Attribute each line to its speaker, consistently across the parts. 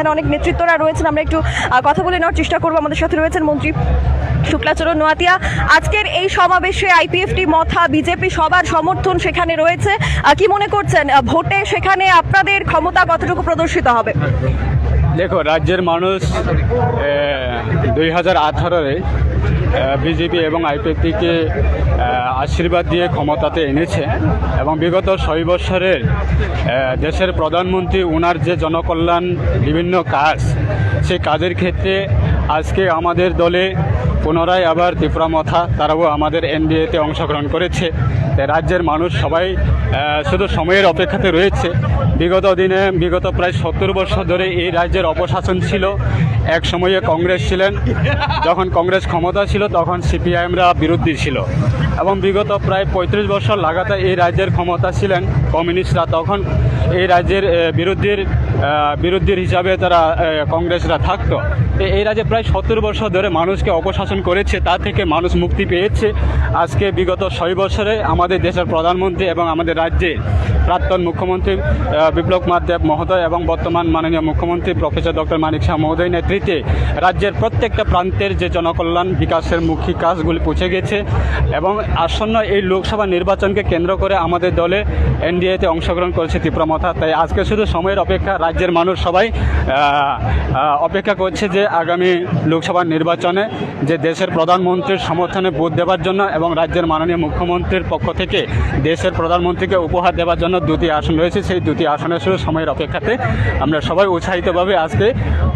Speaker 1: এখানে অনেক নেতৃত্বরা রয়েছেন। আমরা একটু কথা বলে নেওয়ার চেষ্টা করব। আমাদের সাথে রয়েছেন মন্ত্রী শুক্লাচরণ নোয়াতিয়া। আজকের এই সমাবেশে আইপিএফটি মথা বিজেপি সবার সমর্থন সেখানে রয়েছে। কি মনে করছেন? ভোটে সেখানে আপনাদের ক্ষমতা কতটুকু প্রদর্শিত হবে?
Speaker 2: দেখো রাজ্যের মানুষ দুই হাজার আঠারোয় বিজেপি এবং আইপিএফটিকে আশীর্বাদ দিয়ে ক্ষমতাতে এনেছে এবং বিগত ছয় বছরের দেশের প্রধানমন্ত্রী ওনার যে জনকল্যাণ, বিভিন্ন কাজ, সেই কাজের ক্ষেত্রে আজকে আমাদের দলে পুনরায় আবার ত্রিপুরা মথা তারাও আমাদের এনডিএতে অংশগ্রহণ করেছে। রাজ্যের মানুষ সবাই শুধু সময়ের অপেক্ষাতে রয়েছে। বিগত দিনে, বিগত প্রায় সত্তর বছর ধরে এই রাজ্যের অপশাসন ছিল। এক সময়ে কংগ্রেস ছিলেন। যখন কংগ্রেস ক্ষমতা ছিল, তখন সিপিআইএমরা বিরোধী ছিল। এবং বিগত প্রায় পঁয়ত্রিশ বছর লাগাতার এই রাজ্যের ক্ষমতা ছিলেন কমিউনিস্টরা। তখন এই রাজ্যের বিরোধীর বিরোধীর হিসাবে তারা কংগ্রেসরা থাকতো। তো এই রাজ্যে প্রায় সত্তর বছর ধরে মানুষকে অপশাসন করেছে, তা থেকে মানুষ মুক্তি পেয়েছে। আজকে বিগত ছয় বছরে আমাদের দেশের প্রধানমন্ত্রী এবং আমাদের রাজ্যে প্রাক্তন মুখ্যমন্ত্রী বিপ্লব কুমার দেব মহোদয় এবং বর্তমান মাননীয় মুখ্যমন্ত্রী প্রফেসর ডক্টর মানিক শাহ মহোদয় নেতৃত্বে রাজ্যের প্রত্যেকটা প্রান্তের যে জনকল্যাণ বিকাশের মুখী কাজগুলি পৌঁছে গেছে এবং আসন্ন এই লোকসভা নির্বাচনকে কেন্দ্র করে আমাদের দলে এনডিএতে অংশগ্রহণ করেছে তীব্রমথা তাই আজকে শুধু সময়ের অপেক্ষা, রাজ্যের মানুষ সবাই অপেক্ষা করছে যে আগামী লোকসভা নির্বাচনে যে দেশের প্রধানমন্ত্রীর সমর্থনে ভোট দেওয়ার জন্য এবং রাজ্যের মাননীয় মুখ্যমন্ত্রীর পক্ষ থেকে দেশের প্রধানমন্ত্রীকে উপহার দেওয়ার জন্য দুটি আসন রয়েছে সেই দুটি আসনে শুধু সময়ের অপেক্ষাতে আমরা সবাই উৎসাহিতভাবে আজকে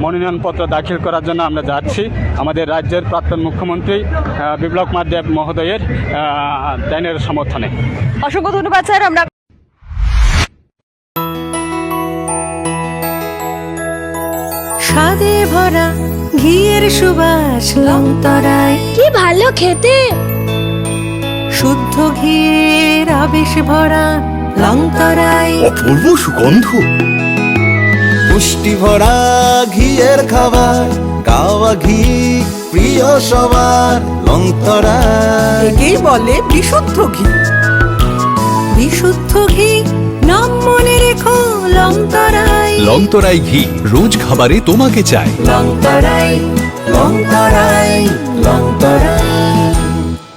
Speaker 2: মনোনয়নপত্র দাখিল করার জন্য আমরা যাচ্ছি। আমাদের রাজ্যের প্রাক্তন মুখ্যমন্ত্রী বিপ্লব কুমার দেব মহোদয়ের দানের সমর্থনে।
Speaker 1: অসংখ্য ধন্যবাদ স্যার। আমরা
Speaker 3: স্বাদে ভরা ঘিয়ের সুবাস লংতরায়।
Speaker 4: কি ভালো খেতে।
Speaker 3: শুদ্ধ ঘিয়ের আবেশ ভরা লংতরায়
Speaker 5: অপূর্ব সুগন্ধ। পুষ্টি ভরা ঘিয়ের খাবার গাওয়া ঘি প্রিয় সবার লংতরা
Speaker 3: একেই বলে বিশুদ্ধ ঘি। বিশুদ্ধ ঘি নাম মনে রেখো লংতরায়
Speaker 6: লংতরাই ঘি রোজ খাবারে তোমাকে চাই
Speaker 3: লংতরায়
Speaker 5: লংতরাই লংতরাই